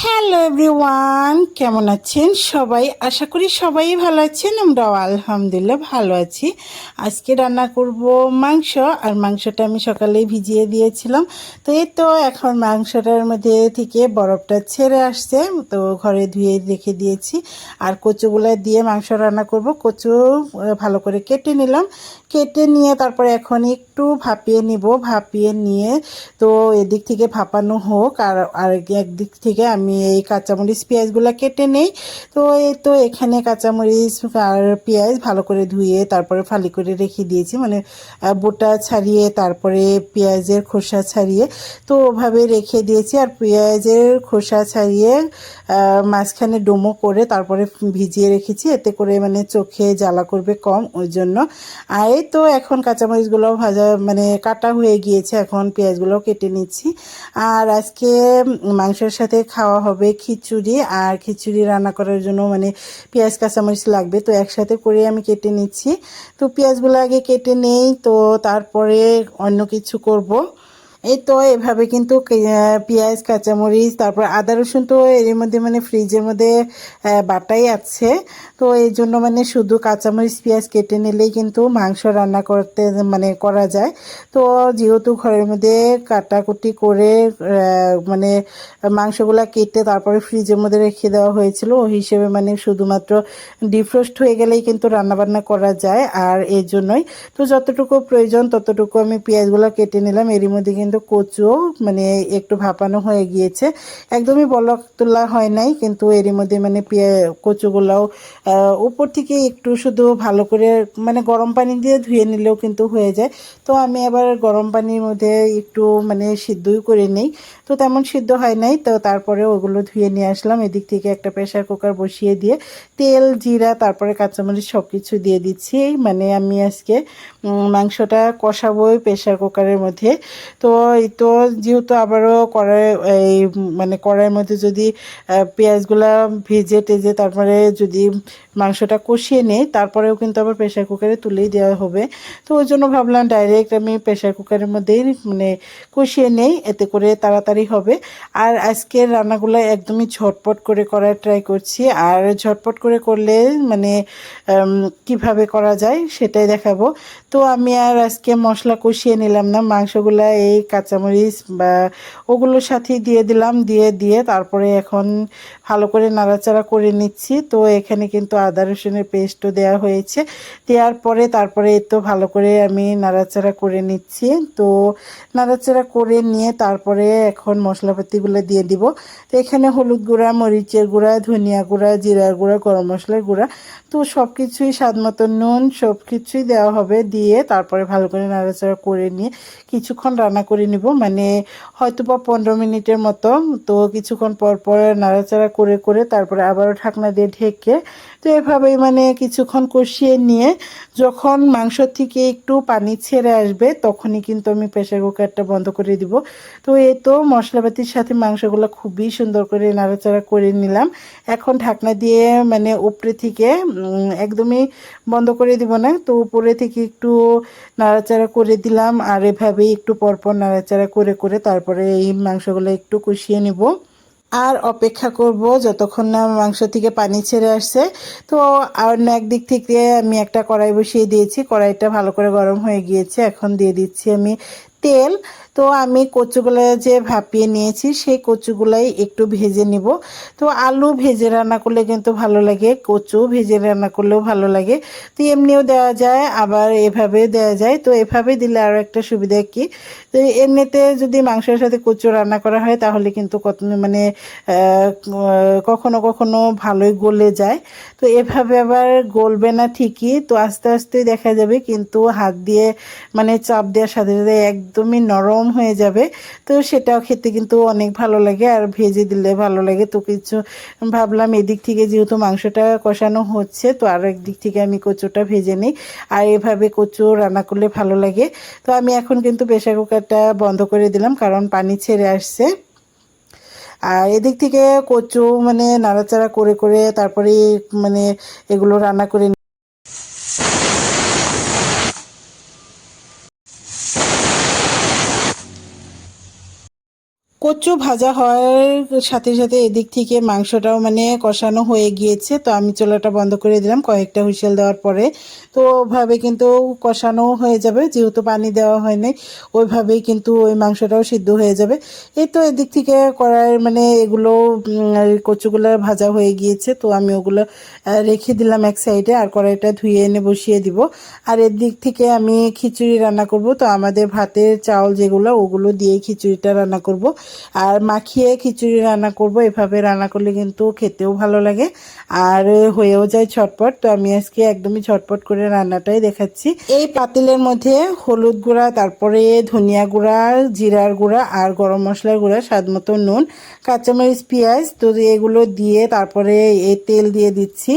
Hello everyone কেমন আছেন সবাই? আশা করি সবাই ভালো আছেন, আমরাও আলহামদুলিল্লাহ ভালো আছি। আজকে রান্না করব মাংস, আর মাংসটা আমি সকালেই ভিজিয়ে দিয়েছিলাম। তো এই তো এখন মাংসটার মধ্যে থেকে বরফটা ছেড়ে আসছে, তো ঘরে ধুয়ে রেখে দিয়েছি। আর কচুগুলো দিয়ে মাংস রান্না করব। কচু ভালো করে কেটে নিলাম। কেটে নিয়ে তারপরে এখন একটু ভাপিয়ে নিব। ভাপিয়ে নিয়ে তো এদিক থেকে ভাপানো হোক, আর আর একদিক থেকে আমি এই কাঁচামরিচ পেঁয়াজগুলো কেটে নেই। তো এই তো এখানে কাঁচামরিচ আর পেঁয়াজ ভালো করে ধুয়ে তারপরে ফালি করে রেখে দিয়েছি। মানে বোটা ছাড়িয়ে তারপরে পেঁয়াজের খোসা ছাড়িয়ে তো ওভাবে রেখে দিয়েছি। আর পেঁয়াজের খোসা ছাড়িয়ে মাঝখানে ডোমো করে তারপরে ভিজিয়ে রেখেছি। এতে করে মানে চোখে জ্বালা করবে কম, ওই জন্য। আর এই তো এখন কাঁচামরিচগুলো ভাজা মানে কাটা হয়ে গিয়েছে। এখন পেঁয়াজগুলো কেটে নিচ্ছি। আর আজকে মাংসের সাথে খাওয়া হবে খিচুড়ি আর খিচুড়ি রান্না করার জন্য মানে পেঁয়াজ, কাঁচামরিচ লাগবে। তো একসাথে করে আমি কেটে নিচ্ছি। তো পেঁয়াজগুলো আগে কেটে নেই, তো তারপরে অন্য কিছু করব। এই তো এভাবে কিন্তু পেঁয়াজ, কাঁচামরিচ, তারপর আদা, রসুন তো এর মধ্যে মানে ফ্রিজের মধ্যে বাটাই আছে। তো এই জন্য মানে শুধু কাঁচামরিচ, পেঁয়াজ কেটে নিলেই কিন্তু মাংস রান্না করতে মানে করা যায়। তো যেহেতু ঘরের মধ্যে কাটাকুটি করে মানে মাংসগুলো কেটে তারপরে ফ্রিজের মধ্যে রেখে দেওয়া হয়েছিল, ওই হিসেবে মানে শুধুমাত্র ডিফ্রোস্ট হয়ে গেলেই কিন্তু রান্নাবান্না করা যায়, আর এর জন্যই। তো যতটুকু প্রয়োজন ততটুকু আমি পেঁয়াজগুলো কেটে নিলাম, এরই মধ্যে কিন্তু কচুও মানে একটু ভাপানো হয়ে গিয়েছে। একদমই বলক তোলা হয় নাই, কিন্তু এরই মধ্যে মানে পেঁয়া কচুগুলাও উপর থেকে একটু শুধু ভালো করে মানে গরম পানি দিয়ে ধুয়ে নিলেও কিন্তু হয়ে যায়। তো আমি আবার গরম পানির মধ্যে একটু মানে সিদ্ধই করে নিই। তো তেমন সিদ্ধ হয় নাই, তো তারপরে ওগুলো ধুয়ে নিয়ে আসলাম। এদিক থেকে একটা প্রেশার কুকার বসিয়ে দিয়ে তেল, জিরা, তারপরে কাঁচামরিচ সব কিছু দিয়ে দিচ্ছি। মানে আমি আজকে মাংসটা কষাবোই প্রেশার কুকারের মধ্যে। তো এই তো যেহেতু আবারও কড়াই এই মানে কড়াইয়ের মধ্যে যদি পেঁয়াজগুলা ভেজে টেজে তারপরে যদি মাংসটা কষিয়ে নেই, তারপরেও কিন্তু আবার প্রেশার কুকারে তুলেই দেওয়া হবে। তো ওই জন্য ভাবলাম ডাইরেক্ট আমি প্রেশার কুকারের মধ্যেই মানে কষিয়ে নেই, এতে করে তাড়াতাড়ি হবে। আর আজকের রান্নাগুলো একদমই ঝটপট করে করার ট্রাই করছি। আর ঝটপট করে করলে মানে কীভাবে করা যায় সেটাই দেখাবো। তো আমি আর আজকে মশলা কষিয়ে নিলাম না, মাংসগুলা এই কাঁচামরিচ বা ওগুলোর সাথেই দিয়ে দিলাম, দিয়ে দিয়ে তারপরে এখন ভালো করে নাড়াচাড়া করে নিচ্ছি। তো এখানে কিন্তু আদা রসুনের পেস্টও দেওয়া হয়েছে। দেওয়ার পরে তারপরে তো ভালো করে আমি নাড়াচাড়া করে নিচ্ছি। তো নাড়াচাড়া করে নিয়ে তারপরে এখন মশলাপাতিগুলো দিয়ে দিব। তো এখানে হলুদ গুঁড়া, মরিচের গুঁড়া, ধনিয়া গুঁড়া জিরার গুঁড়া, গরম মশলার গুঁড়া। তো সব কিছুই স্বাদ মতো নুন সব কিছুই দেওয়া হবে দিয়ে তারপরে ভালো করে নাড়াচাড়া করে নিয়ে কিছুক্ষণ রান্না করে নিব। মানে হয়তো বা পনেরো মিনিটের মতো। তো কিছুক্ষণ পর পর নাড়াচাড়া করে করে তারপরে আবারও ঢাকনা দিয়ে ঢেকে তো এভাবেই মানে কিছুক্ষণ কষিয়ে নিয়ে যখন মাংস থেকে একটু পানি ছেড়ে আসবে তখনই কিন্তু আমি প্রেশার কুকারটা বন্ধ করে দিব। তো এই তো মশলাপাতির সাথে মাংসগুলো খুবই সুন্দর করে নাড়াচাড়া করে নিলাম। এখন ঢাকনা দিয়ে মানে উপরে থেকে একদমই বন্ধ করে দিব না। তো উপরে থেকে একটু নাড়াচাড়া করে দিলাম। আর এভাবেই একটু পরপর নাড়াচাড়া করে করে তারপরে এই মাংসগুলো একটু কষিয়ে নিব। আর অপেক্ষা করব যতক্ষণ না মাংস থেকে পানি ছেড়ে আসছে। তো অন্য এক একদিক থেকে আমি একটা কড়াই বসিয়ে দিয়েছি। কড়াইটা ভালো করে গরম হয়ে গিয়েছে। এখন দিয়ে দিচ্ছি আমি তেল। তো আমি কচুগুলো যে ভাপিয়ে নিয়েছি, সেই কচুগুলাই একটু ভেজে নিব। তো আলু ভেজে রান্না করলে কিন্তু ভালো লাগে, কচু ভেজে রান্না করলেও ভালো লাগে। তো এমনিও দেওয়া যায়, আবার এভাবে দেওয়া যায়। তো এভাবে দিলে আরও একটা সুবিধা কি? তো এমনিতে যদি মাংসের সাথে কচু রান্না করা হয়, তাহলে কিন্তু কত মানে কখনো কখনো ভালোই গলে যায়। তো এভাবে আবার গলবে না ঠিকই। তো আস্তে আস্তে দেখা যাবে, কিন্তু হাত দিয়ে মানে চাপ দেওয়ার সাথে সাথে একদমই নরম হয়ে যাবে। তো সেটাও খেতে কিন্তু অনেক ভালো লাগে আর ভেজে দিলে ভালো লাগে। তো কিছু ভাবলাম এদিক থেকে যেহেতু মাংসটা কষানো হচ্ছে, তো আর একদিক থেকে আমি কচুটা ভেজে নিই। আর এভাবে কচু রান্না করলে ভালো লাগে। তো আমি এখন কিন্তু প্রেশার কুকারটা বন্ধ করে দিলাম, কারণ পানি ছেড়ে আসছে। আর এদিক থেকে কচু মানে নাড়াচাড়া করে করে তারপরে মানে এগুলো রান্না করে কচু ভাজা হওয়ার সাথে সাথে এদিক থেকে মাংসটাও মানে কষানো হয়ে গিয়েছে। তো আমি চুলাটা বন্ধ করে দিলাম কয়েকটা হুইসেল দেওয়ার পরে। তো ওভাবে কিন্তু কষানো হয়ে যাবে, যেহেতু পানি দেওয়া হয়নি ওইভাবেই কিন্তু ওই মাংসটাও সিদ্ধ হয়ে যাবে। এই তো এদিক থেকে কড়াই মানে এগুলো কচুগুলো ভাজা হয়ে গিয়েছে, তো আমি ওগুলো রেখে দিলাম এক সাইডে আর কড়াইটা ধুয়ে এনে বসিয়ে দিব। আর এর দিক থেকে আমি খিচুড়ি রান্না করব, তো আমাদের ভাতের চাউল যেগুলো, ওগুলো দিয়ে খিচুড়িটা রান্না করব। আর মাখিয়ে খিচুড়ি রান্না করব। এভাবে রান্না করলে কিন্তু খেতেও ভালো লাগে। আর হয়েও যায় ছটপট। তো আমি আজকে একদমই ছটপট করে রান্নাটাই দেখাচ্ছি। এই পাতিলের মধ্যে হলুদ গুঁড়া, তারপরে ধনিয়া গুঁড়া, জিরার গুঁড়া আর গরম মশলার গুঁড়া, স্বাদ মতো নুন, কাঁচামরিচ, পেঁয়াজ, তো এগুলো দিয়ে তারপরে এই তেল দিয়ে দিচ্ছি।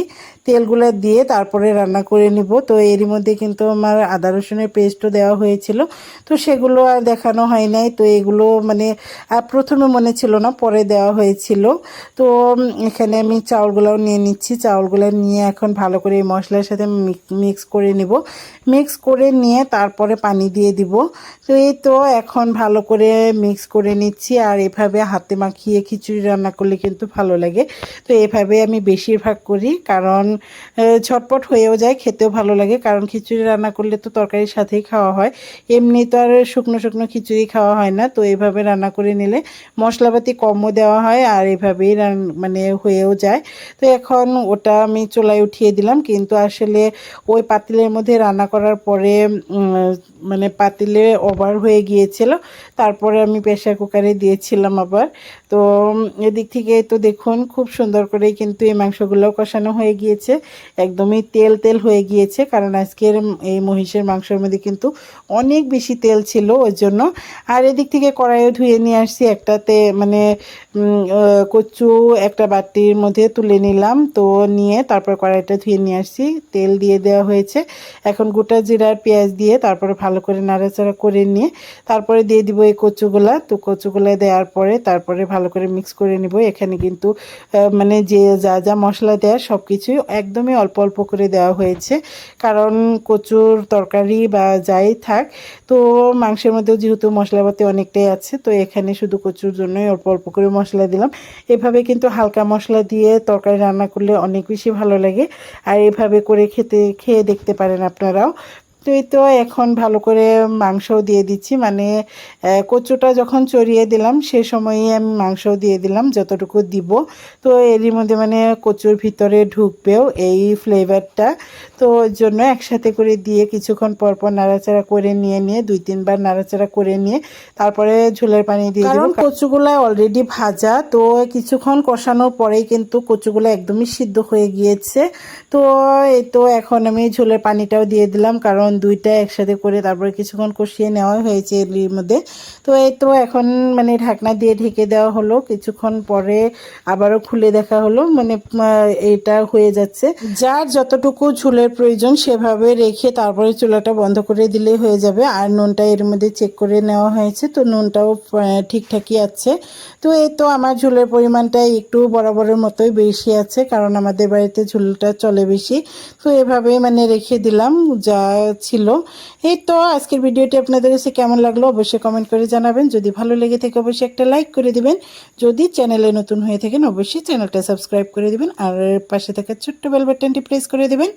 তেলগুলো দিয়ে তারপরে রান্না করে নিব। তো এরই মধ্যে কিন্তু আমার আদা রসুনের পেস্টও দেওয়া হয়েছিল। তো সেগুলো আর দেখানো হয় নাই। তো এগুলো মানে প্রথমে মনে ছিল না, পরে দেওয়া হয়েছিল। তো এখানে আমি চাউলগুলোও নিয়ে নিচ্ছি। চাউলগুলো নিয়ে এখন ভালো করে এই মশলার সাথে মিক্স করে নিব। মিক্স করে নিয়ে তারপরে পানি দিয়ে দিব। তো এই তো এখন ভালো করে মিক্স করে নিচ্ছি। আর এভাবে হাতে মাখিয়ে খিচুড়ি রান্না করলে কিন্তু ভালো লাগে। তো এভাবে আমি বেশিরভাগ করি। কারণ ঝটপট হয়েও যায়, খেতেও ভালো লাগে। কারণ খিচুড়ি রান্না করলে তো তরকারির সাথেই খাওয়া হয়। এমনি তো আর শুকনো শুকনো খিচুড়ি খাওয়া হয় না। তো এইভাবে রান্না করে নিলে মশলাপাতি কমও দেওয়া হয় আর এভাবেই মানে হয়েও যায়। তো এখন ওটা আমি চুলায় উঠিয়ে দিলাম। কিন্তু আসলে ওই পাতিলের মধ্যে রান্না করার পরে মানে পাতিলে ওভার হয়ে গিয়েছিল। তারপরে আমি প্রেশার কুকারে দিয়েছিলাম আবার। তো এদিক থেকে তো দেখুন, খুব সুন্দর করে কিন্তু এই মাংসগুলো কষানো হয়ে গিয়েছে। একদমই তেল তেল হয়ে গিয়েছে, কারণ আজকের এই মহিষের মাংসের মধ্যে কিন্তু অনেক বেশি তেল ছিল ওই জন্য। আর এদিক থেকে কড়াইও ধুয়ে নিয়ে আসছি একটাতে মানে কচু একটা বাটির মধ্যে তুলে নিলাম। তো নিয়ে তারপর কড়াইটা ধুয়ে নিয়ে আসছি, তেল দিয়ে দেওয়া হয়েছে। এখন গোটা জিরার পেঁয়াজ দিয়ে তারপরে ভালো করে নাড়াচাড়া করে নিয়ে তারপরে দিয়ে দিব এই কচুগুলা। তো কচুগুলা দেওয়ার পরে তারপরে ভালো করে মিক্স করে নিব। এখানে কিন্তু মানে যে যা যা মশলা দেওয়ার সব কিছুই একদমই অল্প অল্প করে দেওয়া হয়েছে। কারণ কচুর তরকারি বা যাই থাক, তো মাংসের মধ্যেও যেহেতু মশলাপাতি অনেকটাই আছে, তো এখানে শুধু কচুর জন্যই অল্প অল্প করে মশলা দিলাম। এভাবে কিন্তু হালকা মশলা দিয়ে তরকারি রান্না করলে অনেক বেশি ভালো লাগে। আর এভাবে করে খেতে, খেয়ে দেখতে পারেন আপনারাও। তো এই তো এখন ভালো করে মাংসও দিয়ে দিচ্ছি। মানে কচুটা যখন চড়িয়ে দিলাম, সে সময়ই আমি মাংসও দিয়ে দিলাম, যতটুকু দিব। তো এরই মধ্যে মানে কচুর ভিতরে ঢুকবেও এই ফ্লেভারটা তো ওই জন্য একসাথে করে দিয়ে কিছুক্ষণ পর পর নাড়াচাড়া করে নিয়ে নিয়ে দুই তিনবার নাড়াচাড়া করে নিয়ে তারপরে ঝোলের পানি দিয়ে কারণ কচুগুলা অলরেডি ভাজা, তো কিছুক্ষণ কষানোর পরেই কিন্তু কচুগুলো একদমই সিদ্ধ হয়ে গিয়েছে। তো এই তো এখন আমি ঝোলের পানিটাও দিয়ে দিলাম, কারণ দুইটা একসাথে করে তারপরে কিছুক্ষণ কষিয়ে নেওয়া হয়েছে এলির মধ্যে। তো এই তো এখন মানে ঢাকনা দিয়ে ঢেকে দেওয়া হলো। কিছুক্ষণ পরে আবারও খুলে দেখা হলো। মানে এটা হয়ে যাচ্ছে। যার যতটুকু ঝুলের প্রয়োজন সেভাবে রেখে তারপরে চুলাটা বন্ধ করে দিলেই হয়ে যাবে। আর নুনটা এর মধ্যে চেক করে নেওয়া হয়েছে। তো নুনটাও ঠিকঠাকই আছে। তো এই তো আমার ঝোলের পরিমাণটা একটু বরাবরের মতোই বেশি আছে। কারণ আমাদের বাড়িতে ঝুলটা চলে বেশি। তো এভাবেই মানে রেখে দিলাম। যা ছিল। এই তো আজকের ভিডিওটি আপনাদের কাছে কেমন লাগল অবশ্যই কমেন্ট করে জানাবেন। যদি ভালো লেগে থাকে অবশ্যই একটা লাইক করে দিবেন। যদি চ্যানেলে নতুন হয়ে থাকেন অবশ্যই চ্যানেলটা সাবস্ক্রাইব করে দিবেন। আর পাশে থাকা ছোট্ট বেল বাটনটি প্রেস করে দিবেন।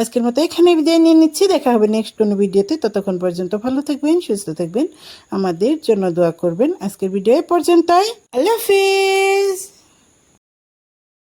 আজকের মতো এখানে বিদায় নিয়ে নিচ্ছি। দেখা হবে নেক্সট কোনো ভিডিওতে। ততক্ষণ পর্যন্ত ভালো থাকবেন, সুস্থ থাকবেন। আমাদের জন্য দোয়া করবেন। আজকের ভিডিও এ পর্যন্তই। আল্লাহ হাফিজ!